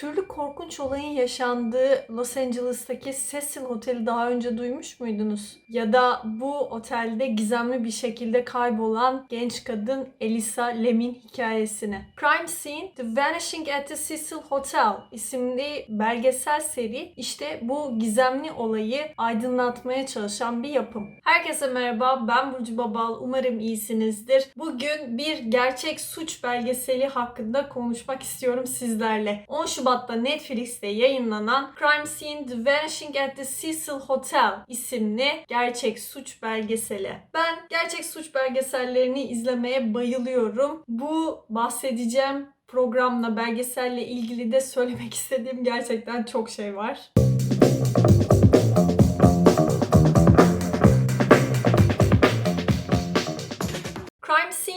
türlü korkunç olayın yaşandığı Los Angeles'taki Cecil Oteli daha önce duymuş muydunuz? Ya da bu otelde gizemli bir şekilde kaybolan genç kadın Elisa Lam'in hikayesini. Crime Scene The Vanishing at the Cecil Hotel isimli belgesel seri işte bu gizemli olayı aydınlatmaya çalışan bir yapım. Herkese merhaba ben Burcu Babal umarım iyisinizdir. Bugün bir gerçek suç belgeseli hakkında konuşmak istiyorum sizlerle. 10 Şubat'ta Netflix'te yayınlanan Crime Scene The Vanishing at the Cecil Hotel isimli gerçek suç belgeseli. Ben gerçek suç belgesellerini izlemeye bayılıyorum. Bu bahsedeceğim programla, belgeselle ilgili de söylemek istediğim gerçekten çok şey var.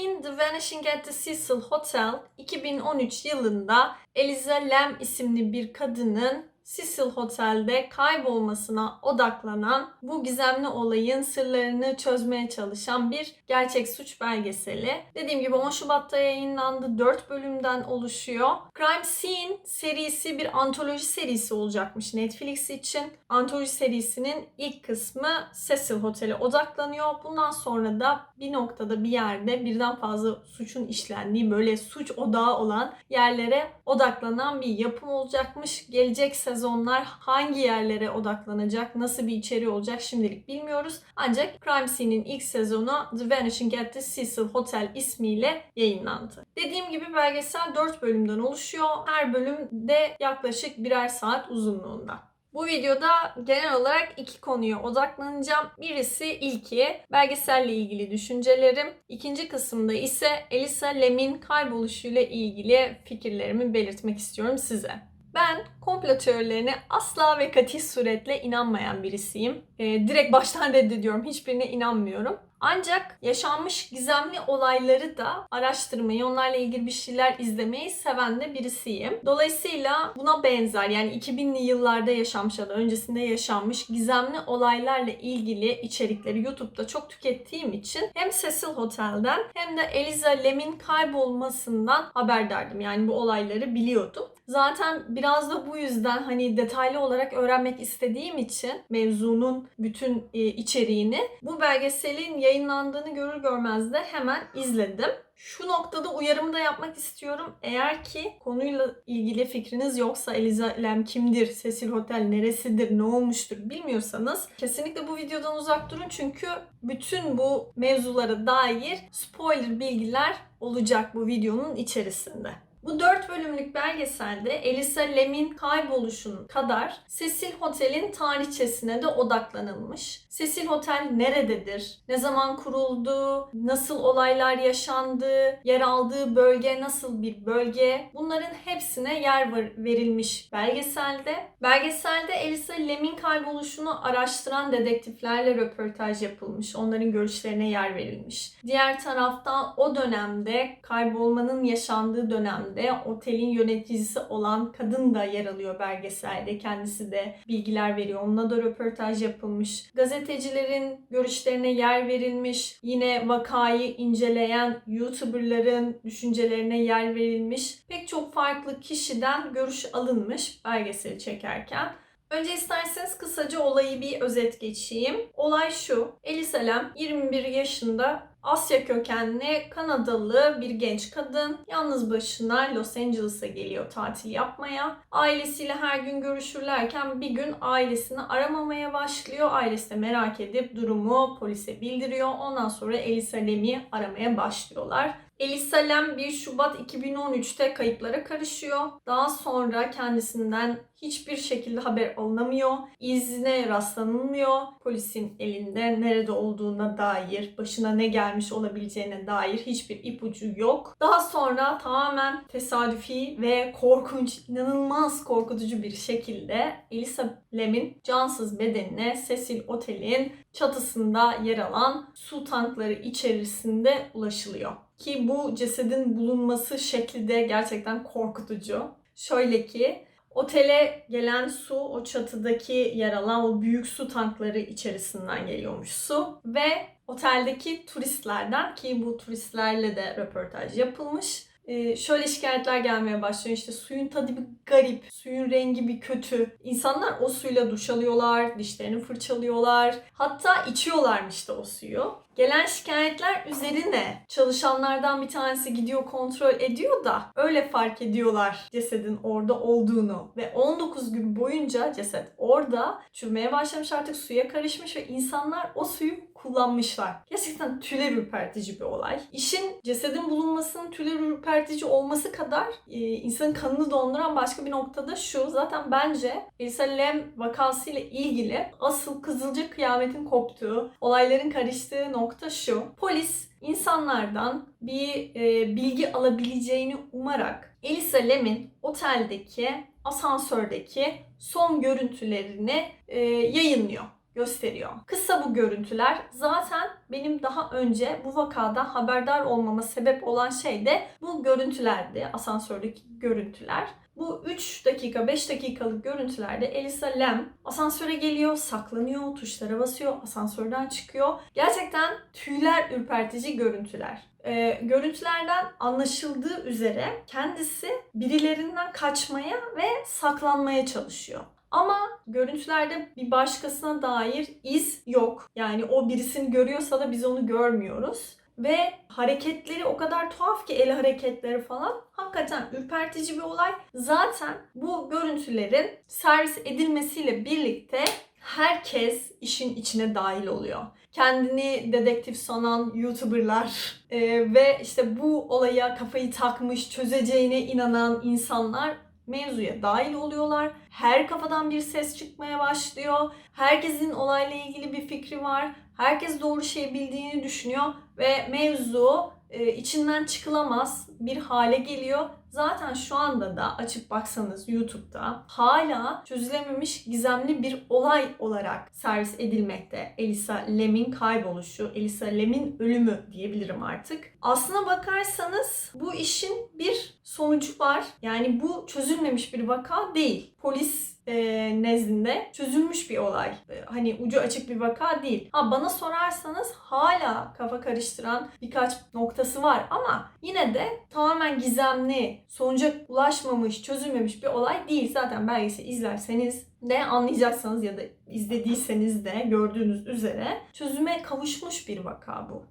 Scene The Vanishing at the Cecil Hotel 2013 yılında Eliza Lam isimli bir kadının Cecil Hotel'de kaybolmasına odaklanan bu gizemli olayın sırlarını çözmeye çalışan bir gerçek suç belgeseli. Dediğim gibi 10 Şubat'ta yayınlandı. 4 bölümden oluşuyor. Crime Scene serisi bir antoloji serisi olacakmış Netflix için. Antoloji serisinin ilk kısmı Cecil Hotel'e odaklanıyor. Bundan sonra da bir noktada bir yerde birden fazla suçun işlendiği böyle suç odağı olan yerlere odaklanan bir yapım olacakmış. Gelecek sezonlar hangi yerlere odaklanacak, nasıl bir içeriği olacak şimdilik bilmiyoruz. Ancak Crime Scene'in ilk sezonu The Vanishing at the Cecil Hotel ismiyle yayınlandı. Dediğim gibi belgesel 4 bölümden oluşuyor. Her bölümde yaklaşık birer saat uzunluğunda. Bu videoda genel olarak iki konuya odaklanacağım. Birisi ilki belgeselle ilgili düşüncelerim. İkinci kısımda ise Elisa Lam'in kayboluşuyla ilgili fikirlerimi belirtmek istiyorum size. Ben komplo teorilerine asla ve kati suretle inanmayan birisiyim. Ee, direkt baştan reddediyorum. Hiçbirine inanmıyorum. Ancak yaşanmış gizemli olayları da araştırmayı, onlarla ilgili bir şeyler izlemeyi seven de birisiyim. Dolayısıyla buna benzer yani 2000'li yıllarda yaşanmış ya da öncesinde yaşanmış gizemli olaylarla ilgili içerikleri YouTube'da çok tükettiğim için hem Cecil Hotel'den hem de Eliza Lam'in kaybolmasından haberdardım. Yani bu olayları biliyordum. Zaten biraz da bu yüzden hani detaylı olarak öğrenmek istediğim için mevzunun bütün e, içeriğini bu belgeselin yayınlandığını görür görmez de hemen izledim. Şu noktada uyarımı da yapmak istiyorum. Eğer ki konuyla ilgili fikriniz yoksa Eliza Lam kimdir, Cecil Hotel neresidir, ne olmuştur bilmiyorsanız kesinlikle bu videodan uzak durun. Çünkü bütün bu mevzulara dair spoiler bilgiler olacak bu videonun içerisinde. Bu 4 bölümlük belgeselde Elisa Lam'in kayboluşunun kadar Cecil Hotel'in tarihçesine de odaklanılmış. Cecil Hotel nerededir? Ne zaman kuruldu? Nasıl olaylar yaşandı? Yer aldığı bölge nasıl bir bölge? Bunların hepsine yer verilmiş belgeselde. Belgeselde Elisa Lam'in kayboluşunu araştıran dedektiflerle röportaj yapılmış. Onların görüşlerine yer verilmiş. Diğer taraftan o dönemde kaybolmanın yaşandığı dönemde bölümde otelin yöneticisi olan kadın da yer alıyor belgeselde. Kendisi de bilgiler veriyor. Onunla da röportaj yapılmış. Gazetecilerin görüşlerine yer verilmiş. Yine vakayı inceleyen YouTuber'ların düşüncelerine yer verilmiş. Pek çok farklı kişiden görüş alınmış belgeseli çekerken. Önce isterseniz kısaca olayı bir özet geçeyim. Olay şu. Elisa Lam 21 yaşında Asya kökenli Kanadalı bir genç kadın yalnız başına Los Angeles'a geliyor tatil yapmaya. Ailesiyle her gün görüşürlerken bir gün ailesini aramamaya başlıyor. Ailesi de merak edip durumu polise bildiriyor. Ondan sonra Elisa Lam'i aramaya başlıyorlar. Elisa Lam 1 Şubat 2013'te kayıplara karışıyor. Daha sonra kendisinden hiçbir şekilde haber alınamıyor. İzine rastlanılmıyor. Polisin elinde nerede olduğuna dair, başına ne gelmiş olabileceğine dair hiçbir ipucu yok. Daha sonra tamamen tesadüfi ve korkunç, inanılmaz korkutucu bir şekilde Elisa Lam'in cansız bedenine Cecil Otel'in çatısında yer alan su tankları içerisinde ulaşılıyor. Ki bu cesedin bulunması şekli de gerçekten korkutucu. Şöyle ki otele gelen su o çatıdaki yer alan o büyük su tankları içerisinden geliyormuş su ve oteldeki turistlerden ki bu turistlerle de röportaj yapılmış. E, şöyle şikayetler gelmeye başlıyor. İşte suyun tadı bir garip, suyun rengi bir kötü. İnsanlar o suyla duş alıyorlar, dişlerini fırçalıyorlar. Hatta içiyorlarmış da o suyu. Gelen şikayetler üzerine çalışanlardan bir tanesi gidiyor kontrol ediyor da öyle fark ediyorlar cesedin orada olduğunu ve 19 gün boyunca ceset orada çürümeye başlamış artık suya karışmış ve insanlar o suyu kullanmışlar. Gerçekten tüyler ürpertici bir olay. İşin cesedin bulunmasının tüyler ürpertici olması kadar e, insanın kanını donduran başka bir noktada şu. Zaten bence Elisa Lam vakasıyla ilgili asıl Kızılcık kıyametin koptuğu, olayların karıştığı nokta şu. Polis insanlardan bir e, bilgi alabileceğini umarak Elisa Lam'in oteldeki asansördeki son görüntülerini e, yayınlıyor gösteriyor. Kısa bu görüntüler zaten benim daha önce bu vakada haberdar olmama sebep olan şey de bu görüntülerdi. Asansördeki görüntüler. Bu 3 dakika 5 dakikalık görüntülerde Elisa Lam asansöre geliyor, saklanıyor, tuşlara basıyor, asansörden çıkıyor. Gerçekten tüyler ürpertici görüntüler. Ee, görüntülerden anlaşıldığı üzere kendisi birilerinden kaçmaya ve saklanmaya çalışıyor. Ama görüntülerde bir başkasına dair iz yok. Yani o birisini görüyorsa da biz onu görmüyoruz. Ve hareketleri o kadar tuhaf ki el hareketleri falan. Hakikaten ürpertici bir olay. Zaten bu görüntülerin servis edilmesiyle birlikte herkes işin içine dahil oluyor. Kendini dedektif sanan YouTuber'lar e, ve işte bu olaya kafayı takmış, çözeceğine inanan insanlar mevzuya dahil oluyorlar. Her kafadan bir ses çıkmaya başlıyor. Herkesin olayla ilgili bir fikri var. Herkes doğru şey bildiğini düşünüyor ve mevzu e, içinden çıkılamaz bir hale geliyor. Zaten şu anda da açıp baksanız YouTube'da hala çözülememiş gizemli bir olay olarak servis edilmekte. Elisa Lam'in kayboluşu, Elisa Lam'in ölümü diyebilirim artık. Aslına bakarsanız bu işin bir sonucu var. Yani bu çözülmemiş bir vaka değil. Polis e, nezdinde çözülmüş bir olay. E, hani ucu açık bir vaka değil. Ha bana sorarsanız hala kafa karıştıran birkaç noktası var ama yine de tamamen gizemli, sonuca ulaşmamış, çözülmemiş bir olay değil. Zaten belgesel izlerseniz de anlayacaksınız ya da izlediyseniz de gördüğünüz üzere çözüme kavuşmuş bir vaka bu.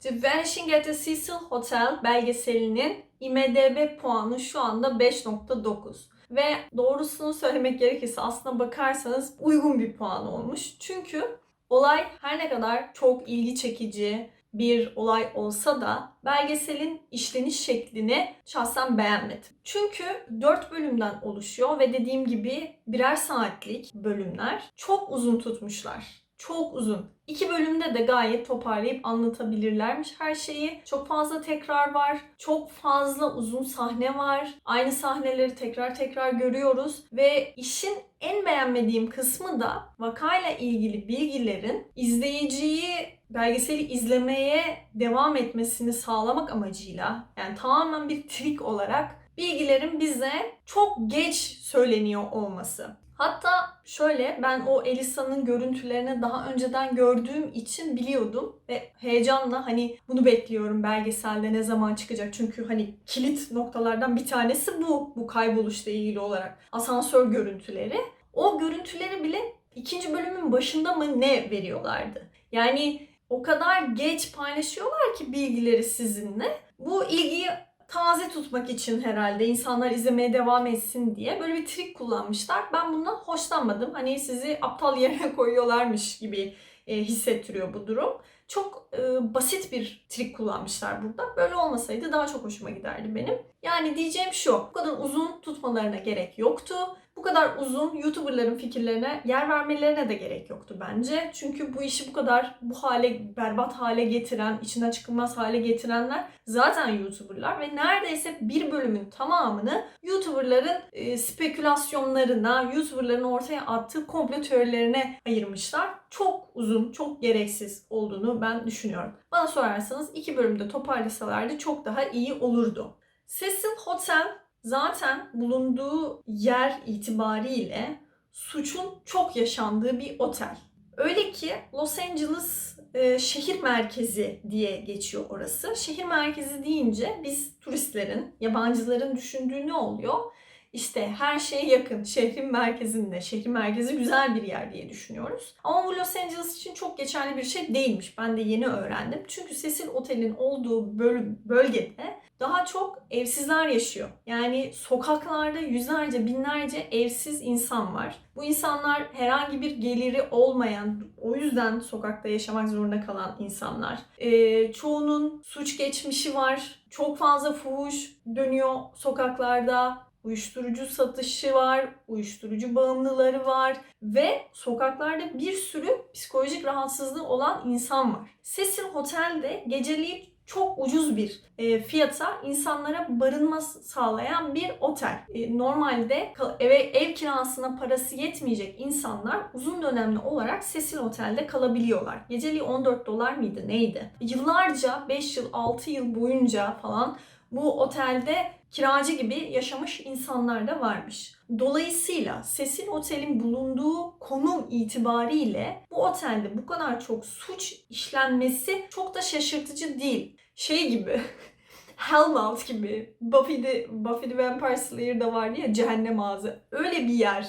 The Vanishing at the Cecil Hotel belgeselinin IMDB puanı şu anda 5.9. Ve doğrusunu söylemek gerekirse aslına bakarsanız uygun bir puan olmuş. Çünkü olay her ne kadar çok ilgi çekici bir olay olsa da belgeselin işleniş şeklini şahsen beğenmedim. Çünkü 4 bölümden oluşuyor ve dediğim gibi birer saatlik bölümler çok uzun tutmuşlar. Çok uzun. İki bölümde de gayet toparlayıp anlatabilirlermiş her şeyi. Çok fazla tekrar var. Çok fazla uzun sahne var. Aynı sahneleri tekrar tekrar görüyoruz. Ve işin en beğenmediğim kısmı da vakayla ilgili bilgilerin izleyiciyi belgeseli izlemeye devam etmesini sağlamak amacıyla yani tamamen bir trik olarak bilgilerin bize çok geç söyleniyor olması. Hatta şöyle ben o Elisa'nın görüntülerini daha önceden gördüğüm için biliyordum ve heyecanla hani bunu bekliyorum belgeselde ne zaman çıkacak. Çünkü hani kilit noktalardan bir tanesi bu bu kayboluşla ilgili olarak asansör görüntüleri. O görüntüleri bile ikinci bölümün başında mı ne veriyorlardı? Yani o kadar geç paylaşıyorlar ki bilgileri sizinle. Bu ilgiyi taze tutmak için herhalde insanlar izlemeye devam etsin diye böyle bir trik kullanmışlar. Ben bundan hoşlanmadım. Hani sizi aptal yerine koyuyorlarmış gibi e, hissettiriyor bu durum. Çok e, basit bir trik kullanmışlar burada. Böyle olmasaydı daha çok hoşuma giderdi benim. Yani diyeceğim şu. Bu kadar uzun tutmalarına gerek yoktu. Bu kadar uzun YouTuber'ların fikirlerine yer vermelerine de gerek yoktu bence. Çünkü bu işi bu kadar bu hale, berbat hale getiren, içinden çıkılmaz hale getirenler zaten YouTuber'lar ve neredeyse bir bölümün tamamını YouTuber'ların e, spekülasyonlarına, YouTuber'ların ortaya attığı komplo teorilerine ayırmışlar. Çok uzun, çok gereksiz olduğunu ben düşünüyorum. Bana sorarsanız iki bölümde toparlasalardı çok daha iyi olurdu. Cecil Hotel zaten bulunduğu yer itibariyle suçun çok yaşandığı bir otel. Öyle ki Los Angeles e, şehir merkezi diye geçiyor orası. Şehir merkezi deyince biz turistlerin, yabancıların düşündüğü ne oluyor? İşte her şey yakın, şehrin merkezinde, şehrin merkezi güzel bir yer diye düşünüyoruz. Ama bu Los Angeles için çok geçerli bir şey değilmiş. Ben de yeni öğrendim. Çünkü Cecil Otel'in olduğu böl- bölgede daha çok evsizler yaşıyor. Yani sokaklarda yüzlerce, binlerce evsiz insan var. Bu insanlar herhangi bir geliri olmayan, o yüzden sokakta yaşamak zorunda kalan insanlar. Ee, çoğunun suç geçmişi var. Çok fazla fuhuş dönüyor sokaklarda. Uyuşturucu satışı var, uyuşturucu bağımlıları var ve sokaklarda bir sürü psikolojik rahatsızlığı olan insan var. Cecil Hotel'de geceliği çok ucuz bir e, fiyata insanlara barınma sağlayan bir otel. E, normalde eve ev kirasına parası yetmeyecek insanlar uzun dönemli olarak Cecil Otel'de kalabiliyorlar. Geceliği 14 dolar mıydı neydi? Yıllarca 5 yıl 6 yıl boyunca falan bu otelde kiracı gibi yaşamış insanlar da varmış. Dolayısıyla Cecil Otel'in bulunduğu konum itibariyle bu otelde bu kadar çok suç işlenmesi çok da şaşırtıcı değil. Şey gibi Hellmouth gibi Buffy the, Buffy the Vampire Slayer'da vardı ya cehennem ağzı. Öyle bir yer.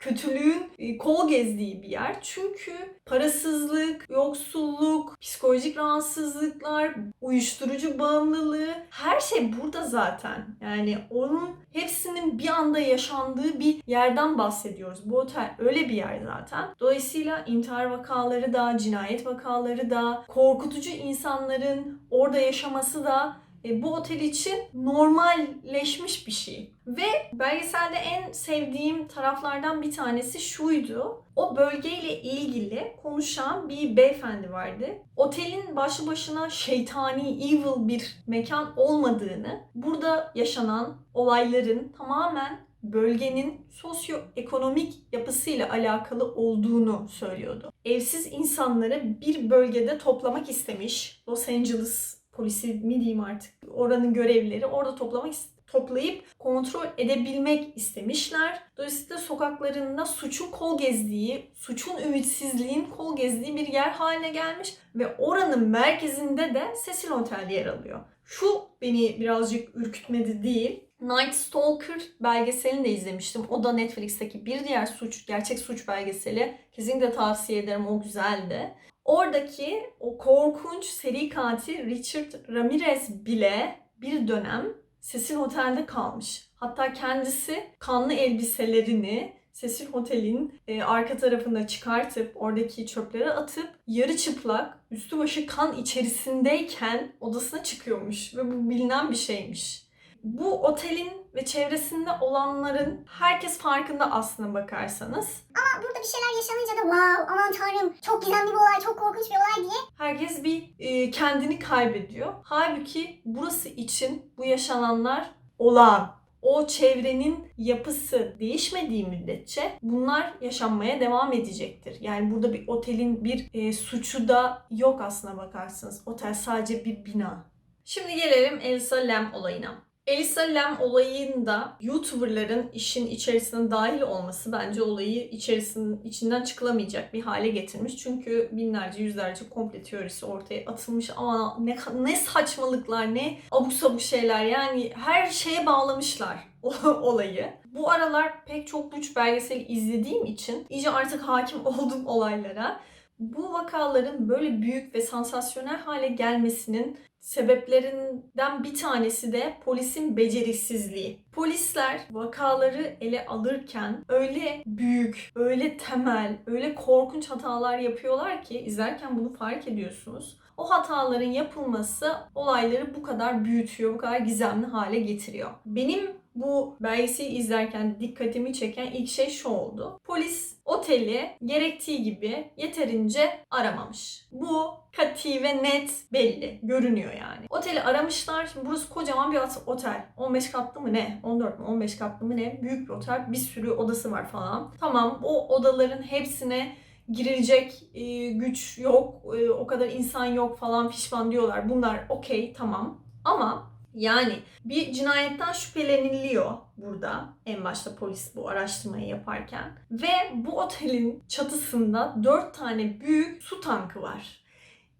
Kötülüğün e, kol gezdiği bir yer. Çünkü parasızlık, yoksulluk, psikolojik rahatsızlıklar, uyuşturucu bağımlılığı her şey burada zaten. Yani onun hepsinin bir anda yaşandığı bir yerden bahsediyoruz. Bu otel öyle bir yer zaten. Dolayısıyla intihar vakaları da, cinayet vakaları da, korkutucu insanların orada yaşaması da e, bu otel için normalleşmiş bir şey. Ve belgeselde en sevdiğim taraflardan bir tanesi şuydu. O bölgeyle ilgili konuşan bir beyefendi vardı. Otelin başlı başına şeytani, evil bir mekan olmadığını, burada yaşanan olayların tamamen bölgenin sosyoekonomik yapısıyla alakalı olduğunu söylüyordu. Evsiz insanları bir bölgede toplamak istemiş. Los Angeles polisi mi diyeyim artık oranın görevlileri orada toplamak toplayıp kontrol edebilmek istemişler. Dolayısıyla sokaklarında suçun kol gezdiği, suçun ümitsizliğin kol gezdiği bir yer haline gelmiş ve oranın merkezinde de Cecil Hotel yer alıyor. Şu beni birazcık ürkütmedi değil. Night Stalker belgeselini de izlemiştim. O da Netflix'teki bir diğer suç, gerçek suç belgeseli. Kesinlikle tavsiye ederim. O güzeldi. Oradaki o korkunç seri katil Richard Ramirez bile bir dönem Cecil Otel'de kalmış. Hatta kendisi kanlı elbiselerini Cecil Hotel'in e, arka tarafında çıkartıp oradaki çöpleri atıp yarı çıplak üstü başı kan içerisindeyken odasına çıkıyormuş ve bu bilinen bir şeymiş. Bu otelin ve çevresinde olanların herkes farkında aslına bakarsanız. Ama burada bir şeyler yaşanınca da wow aman tanrım çok gizemli bir olay çok korkunç bir olay diye Herkes bir e, kendini kaybediyor. Halbuki burası için bu yaşananlar olağan. O çevrenin yapısı değişmediği müddetçe bunlar yaşanmaya devam edecektir. Yani burada bir otelin bir e, suçu da yok aslına bakarsanız. Otel sadece bir bina. Şimdi gelelim Elsa Lam olayına. Elisa Lam olayında YouTuber'ların işin içerisine dahil olması bence olayı içerisinin içinden çıkılamayacak bir hale getirmiş. Çünkü binlerce yüzlerce komple teorisi ortaya atılmış ama ne, ne saçmalıklar ne abuk sabuk şeyler yani her şeye bağlamışlar olayı. Bu aralar pek çok güç belgeseli izlediğim için iyice artık hakim oldum olaylara. Bu vakaların böyle büyük ve sansasyonel hale gelmesinin sebeplerinden bir tanesi de polisin beceriksizliği. Polisler vakaları ele alırken öyle büyük, öyle temel, öyle korkunç hatalar yapıyorlar ki izlerken bunu fark ediyorsunuz. O hataların yapılması olayları bu kadar büyütüyor, bu kadar gizemli hale getiriyor. Benim bu belgeseli izlerken dikkatimi çeken ilk şey şu oldu. Polis oteli gerektiği gibi yeterince aramamış. Bu kati ve net belli. Görünüyor yani. Oteli aramışlar. Şimdi burası kocaman bir ot- otel. 15 katlı mı ne? 14 mü? 15 katlı mı ne? Büyük bir otel. Bir sürü odası var falan. Tamam o odaların hepsine girilecek e, güç yok. e, o kadar insan yok falan fişman diyorlar. Bunlar okey tamam. Ama yani bir cinayetten şüpheleniliyor burada en başta polis bu araştırmayı yaparken ve bu otelin çatısında dört tane büyük su tankı var.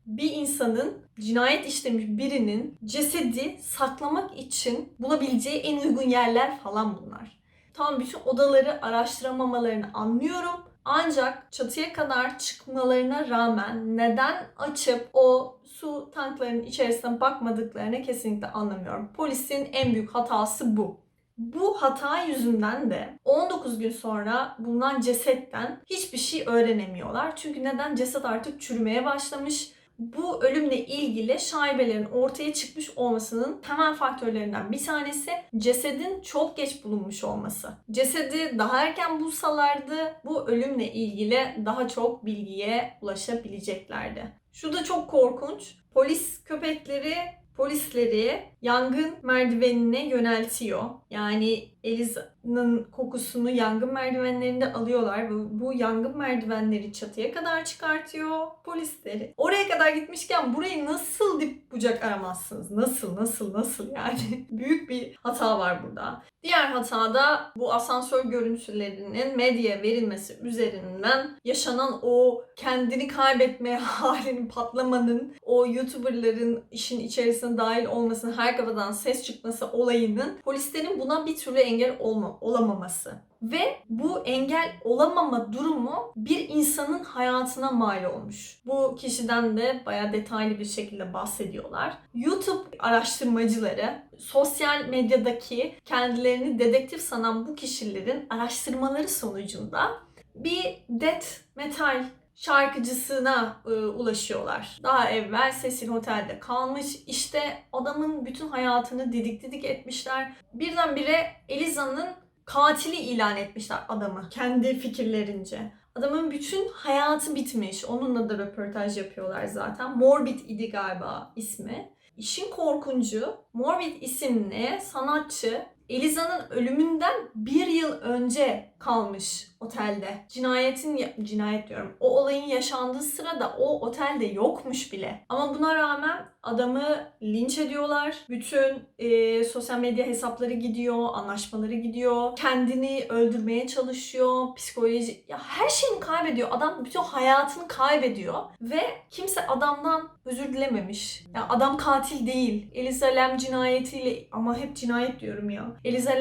bir insanın cinayet işlemiş birinin cesedi saklamak için bulabileceği en uygun yerler falan bunlar. Tamam bütün odaları araştıramamalarını anlıyorum. Ancak çatıya kadar çıkmalarına rağmen neden açıp o su tanklarının içerisine bakmadıklarını kesinlikle anlamıyorum. Polisin en büyük hatası bu. Bu hata yüzünden de 19 gün sonra bulunan cesetten hiçbir şey öğrenemiyorlar. Çünkü neden? Ceset artık çürümeye başlamış. Bu ölümle ilgili şaibelerin ortaya çıkmış olmasının temel faktörlerinden bir tanesi cesedin çok geç bulunmuş olması. Cesedi daha erken bulsalardı bu ölümle ilgili daha çok bilgiye ulaşabileceklerdi. Şu da çok korkunç. Polis köpekleri polisleri yangın merdivenine yöneltiyor. Yani Eliza'nın kokusunu yangın merdivenlerinde alıyorlar. Bu, bu yangın merdivenleri çatıya kadar çıkartıyor polisleri. Oraya kadar gitmişken burayı nasıl dip bucak aramazsınız? Nasıl, nasıl, nasıl yani? Büyük bir hata var burada. Diğer hata da bu asansör görüntülerinin medyaya verilmesi üzerinden yaşanan o kendini kaybetme halinin patlamanın, o YouTuber'ların işin içerisine dahil olmasının, her kafadan ses çıkması olayının polislerin buna bir türlü engel olma, olamaması. Ve bu engel olamama durumu bir insanın hayatına mal olmuş. Bu kişiden de bayağı detaylı bir şekilde bahsediyorlar. YouTube araştırmacıları sosyal medyadaki kendilerini dedektif sanan bu kişilerin araştırmaları sonucunda bir death metal şarkıcısına e, ulaşıyorlar. Daha evvel Cecil Hotel'de kalmış. İşte adamın bütün hayatını didik didik etmişler. Birdenbire Eliza'nın katili ilan etmişler adamı kendi fikirlerince. Adamın bütün hayatı bitmiş. Onunla da röportaj yapıyorlar zaten. Morbid idi galiba ismi. İşin korkuncu Morbid isimli sanatçı Eliza'nın ölümünden bir yıl önce kalmış otelde. Cinayetin, cinayet diyorum, o olayın yaşandığı sırada o otelde yokmuş bile. Ama buna rağmen adamı linç ediyorlar. Bütün e, sosyal medya hesapları gidiyor, anlaşmaları gidiyor. Kendini öldürmeye çalışıyor, psikoloji, ya her şeyini kaybediyor. Adam bütün hayatını kaybediyor ve kimse adamdan özür dilememiş. Ya adam katil değil. Eliza Lam cinayetiyle ama hep cinayet diyorum ya. Eliza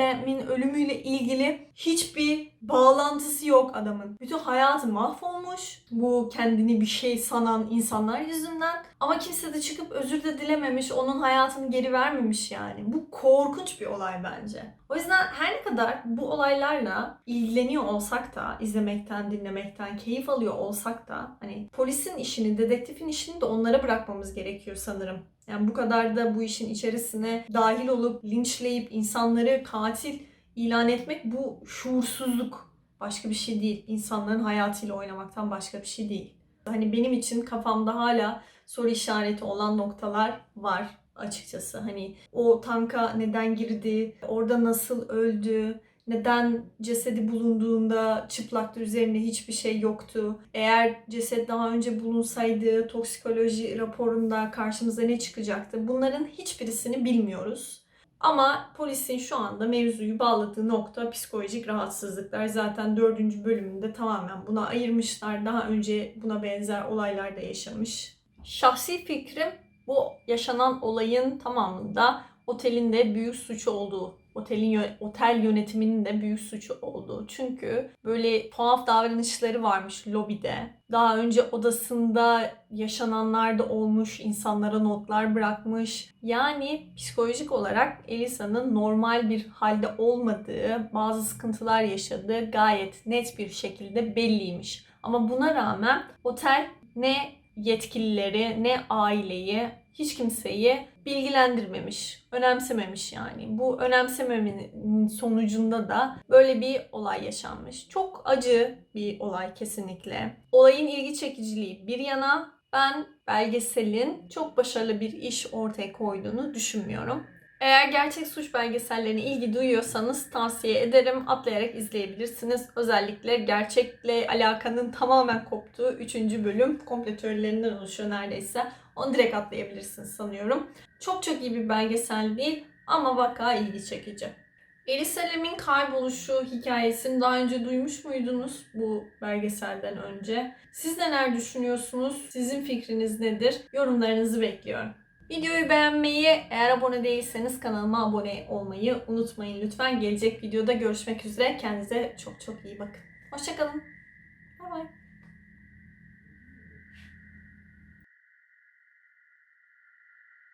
ölümüyle ilgili hiçbir bağlantısı yok adamın. Bütün hayatı mahvolmuş. Bu kendini bir şey sanan insanlar yüzünden. Ama kimse de çıkıp özür de dilememiş. Onun hayatını geri vermemiş yani. Bu korkunç bir olay bence. O yüzden her ne kadar bu olaylarla ilgileniyor olsak da, izlemekten, dinlemekten keyif alıyor olsak da hani polisin işini, dedektifin işini de onlara bırakmamız gerekiyor sanırım. Yani bu kadar da bu işin içerisine dahil olup linçleyip insanları katil ilan etmek bu şuursuzluk. Başka bir şey değil. İnsanların hayatıyla oynamaktan başka bir şey değil. Hani benim için kafamda hala soru işareti olan noktalar var açıkçası. Hani o tanka neden girdi, orada nasıl öldü, neden cesedi bulunduğunda çıplaktı üzerinde hiçbir şey yoktu. Eğer ceset daha önce bulunsaydı toksikoloji raporunda karşımıza ne çıkacaktı? Bunların hiçbirisini bilmiyoruz. Ama polisin şu anda mevzuyu bağladığı nokta psikolojik rahatsızlıklar. Zaten dördüncü bölümünde tamamen buna ayırmışlar. Daha önce buna benzer olaylar da yaşamış. Şahsi fikrim bu yaşanan olayın tamamında otelin de büyük suç olduğu, otelin otel yönetiminin de büyük suçu olduğu. Çünkü böyle tuhaf davranışları varmış lobide. Daha önce odasında yaşananlar da olmuş, insanlara notlar bırakmış. Yani psikolojik olarak Elisa'nın normal bir halde olmadığı, bazı sıkıntılar yaşadığı gayet net bir şekilde belliymiş. Ama buna rağmen otel ne yetkilileri ne aileyi hiç kimseyi bilgilendirmemiş, önemsememiş yani. Bu önemsememenin sonucunda da böyle bir olay yaşanmış. Çok acı bir olay kesinlikle. Olayın ilgi çekiciliği bir yana ben belgeselin çok başarılı bir iş ortaya koyduğunu düşünmüyorum. Eğer gerçek suç belgesellerine ilgi duyuyorsanız tavsiye ederim. Atlayarak izleyebilirsiniz. Özellikle gerçekle alakanın tamamen koptuğu 3. bölüm komple teorilerinden oluşuyor neredeyse. Onu direkt atlayabilirsiniz sanıyorum. Çok çok iyi bir belgesel değil ama vaka ilgi çekici. Elisa Lam'in kayboluşu hikayesini daha önce duymuş muydunuz bu belgeselden önce? Siz neler düşünüyorsunuz? Sizin fikriniz nedir? Yorumlarınızı bekliyorum. Videoyu beğenmeyi, eğer abone değilseniz kanalıma abone olmayı unutmayın lütfen. Gelecek videoda görüşmek üzere. Kendinize çok çok iyi bakın. Hoşçakalın. Bay bay.